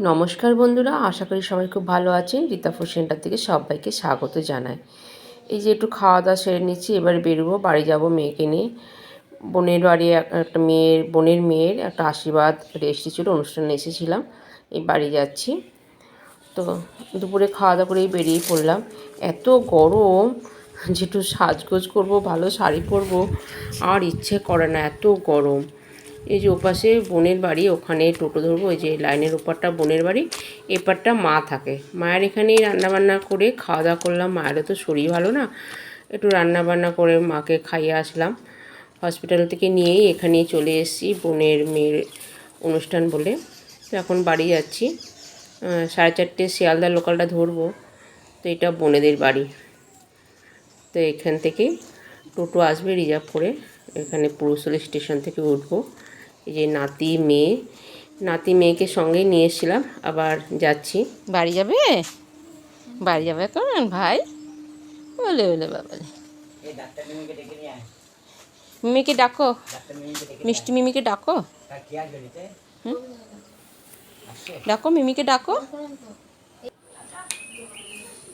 নমস্কার বন্ধুরা, আশা করি সবাই খুব ভালো আছেন। রীতা ফুড সেন্টার থেকে সবাইকে স্বাগত জানায় এই যে একটু খাওয়া দাওয়া সেরে নিচ্ছি, এবার বেরোবো, বাড়ি যাব মেয়েকে নিয়ে। বোনের বাড়ি এক- একটা মেয়ের, বোনের মেয়ের একটা আশীর্বাদ রেস্টি ছিল অনুষ্ঠানে এসেছিলাম, এই বাড়ি যাচ্ছি। তো দুপুরে খাওয়া দাওয়া করেই বেরিয়ে পড়লাম। এত গরম, যে একটু সাজগোজ করব, ভালো শাড়ি পরবো, আর ইচ্ছে করে না, এত গরম। এই যে ওপাশে বোনের বাড়ি, ওখানে টোটো ধরবো, ওই যে লাইনের ওপারটা বোনের বাড়ি, এপারটা মা থাকে। মায়ের এখানেই রান্নাবান্না করে খাওয়া দাওয়া করলাম, মায়েরও তো শরীর ভালো না, একটু রান্নাবান্না করে মাকে খাইয়ে আসলাম। হসপিটাল থেকে নিয়েই এখানেই চলে এসেছি, বোনের মেয়ের অনুষ্ঠান বলে। তো এখন বাড়ি যাচ্ছি। সাড়ে চারটে শিয়ালদা লোকালটা ধরবো, তো এটা বোনেদের বাড়ি। তো এখান থেকে টোটো আসবে রিজার্ভ করে। এখানে পুরুষলি স্টেশন থেকে উঠবো। এই যে নাতি মেয়ে। নাতি মেয়েকে সঙ্গে নিয়ে এসেছিলাম আবার যাচ্ছি। বাড়ি যাবে? বাড়ি যাবে এখন? ভাই? বলে বলে বাবা মিমিকে ডাকো মিষ্টি মিমিকে ডাকো। ডাকো মিমিকে ডাকো।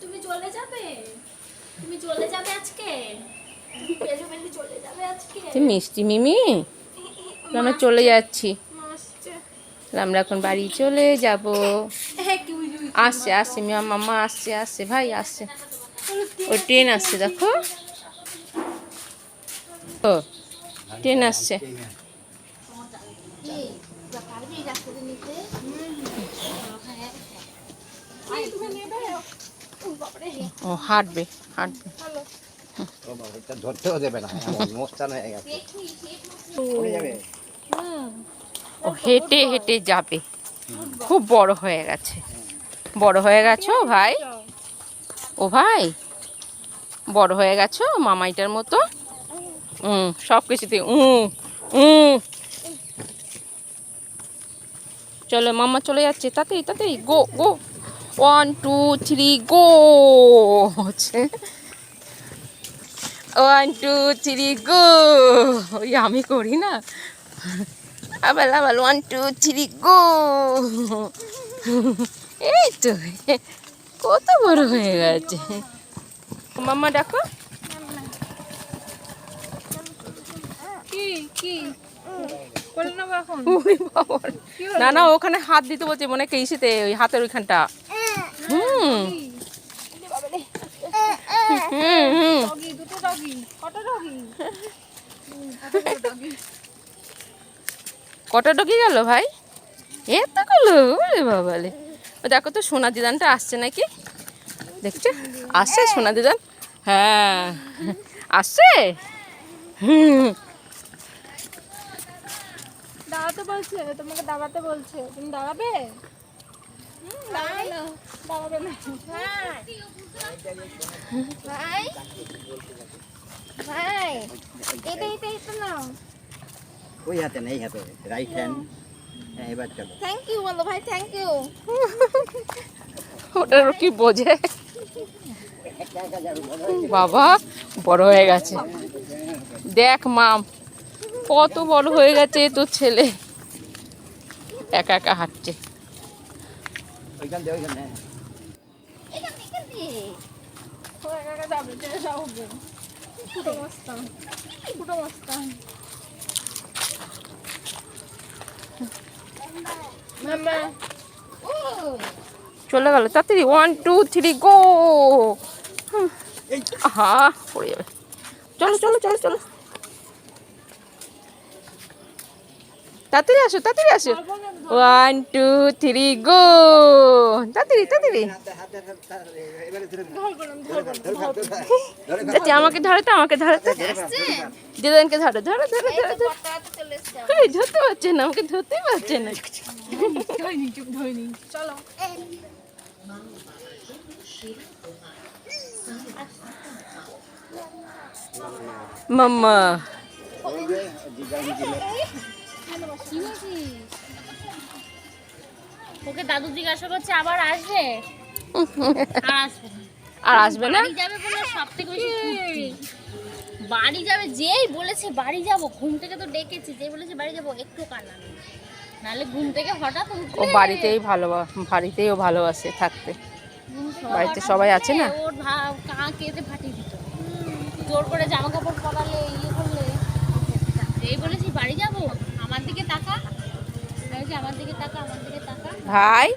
তুমি চলে যাবে? তুমি চলে যাবে আজকে? মিষ্টি মিমি? আমরা চলে যাচ্ছি। আমরা এখন বাড়ি চলে যাব। হ্যাঁ আসছে আসছে মিয়া মামা আসছে আসছে ভাই আসছে। ওই ট্রেন আসছে দেখো। ও ট্রেন আসছে। ও হাঁটবে হাঁটবে। ধরতেও দেবে না মোস্তান হয়ে গেছে পড়ে যাবে ও হেঁটে হেঁটে যাবে খুব বড় হয়ে গেছে। বড় হয়ে গেছো ভাই? ও ভাই? বড় হয়ে গেছো মামাইটার মতো? হুম সব কিছুতে উঁ উঁ চলো মামা চলে যাচ্ছে। তাতেই তাতেই go go. One two three go হচ্ছে। ওয়ান টু থ্রি গো ওই আমি করি না। আবার আবার ওয়ান টু থ্রি গো এই তো কত বড় হয়ে গেছে। মাম্মা ডাকো। না না ওখানে হাত দিতে বলছে মনে হয় ওই হাতের ওইখানটা। হুম। হুম হুম ডগি দুটো ডগি কত ডগি কটা ঢুকে গেল ভাই? এতগুলো ওরে বাবালে। ও দেখো তো সোনা দিদানটা আসছে নাকি? দেখছ? আসছে সোনা দিদান? হ্যাঁ। আসছে? হুম। দাঁড়াতে বলছে তোমাকে দাঁড়াতে বলছে। তুমি দাঁড়াবে? হুম, দাঁড়াবে না দাঁড়াবে না। ভাই ভাই এটা এটা এটা নাও। ওই হাতে না এই হাতে। রাইট হ্যান্ড হ্যাঁ এবার চলো। থ্যাংক ইউ বলো ভাই থ্যাংক ইউ ওটার কি বোঝে? বাবা বড় হয়ে গেছে। দেখ মাম কত বড় হয়ে গেছে তোর ছেলে। একা একা হাঁটছে। ওইখান মস্তান মস্তান চলে গেল তাড়াতাড়ি। ওয়ান টু থ্রি গো হা পড়ে যাবে। চলো চলো চলো চলো। তাড়াতাড়ি আসো তাড়াতাড়ি আসো। ওয়ান টু থ্রি গো তাড়াতাড়ি তাড়াতাড়ি। যাচ্ছি, আমাকে ধরো তো, আমাকে ধরো তো। দিদানকে ধরো ধরো ধরো ধরো ধরো। ধরতে পারছে না, আমাকে ধরতেই পারছে না। চলো মাম্মা। ওকে দাদু জিজ্ঞাসা করছে আবার আসবে? আর আসবে আর আসবে না? বাড়ি যাবে বলে সব থেকে বেশি বাড়ি যাবে যেই বলেছে বাড়ি যাব ঘুম থেকে তো ডেকেছি যেই বলেছে বাড়ি যাব একটু কান্না নাহলে ঘুম থেকে হঠাৎ ও বাড়িতেই ভালো বাড়িতেই ও ভালোবাসে থাকতে। বাড়িতে সবাই আছে না? ওর কাঁ কেঁদে ফাটিয়ে দিত। জোর করে জামা কাপড় পরালে ইয়ে করলে। এই বলেছি বাড়ি যাব? আমার দিকে তাকা ভাই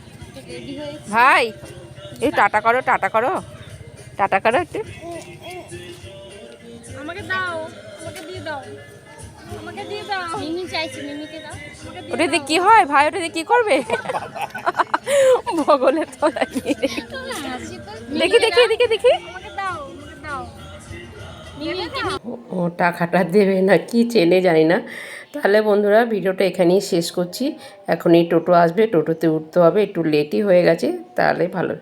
ভাই এই টাটা করো টাটা করো। টাটা করো একটু। আমাকে দাও আমাকে দিয়ে দাও আমাকে দিয়ে দাও। মিমি চাইছি মিমিকে দাও। ওটা দিয়ে কি হয় ভাই? ওটা দিয়ে কি করবে? তো দেখি দেখি দেখি দেখি। ও টাকাটা দেবে না, কি চেনে জানি না। তাহলে বন্ধুরা, ভিডিওটা এখানেই শেষ করছি। এখনই টোটো আসবে, টোটোতে উঠতে হবে, একটু লেটই হয়ে গেছে, তাহলে ভালো।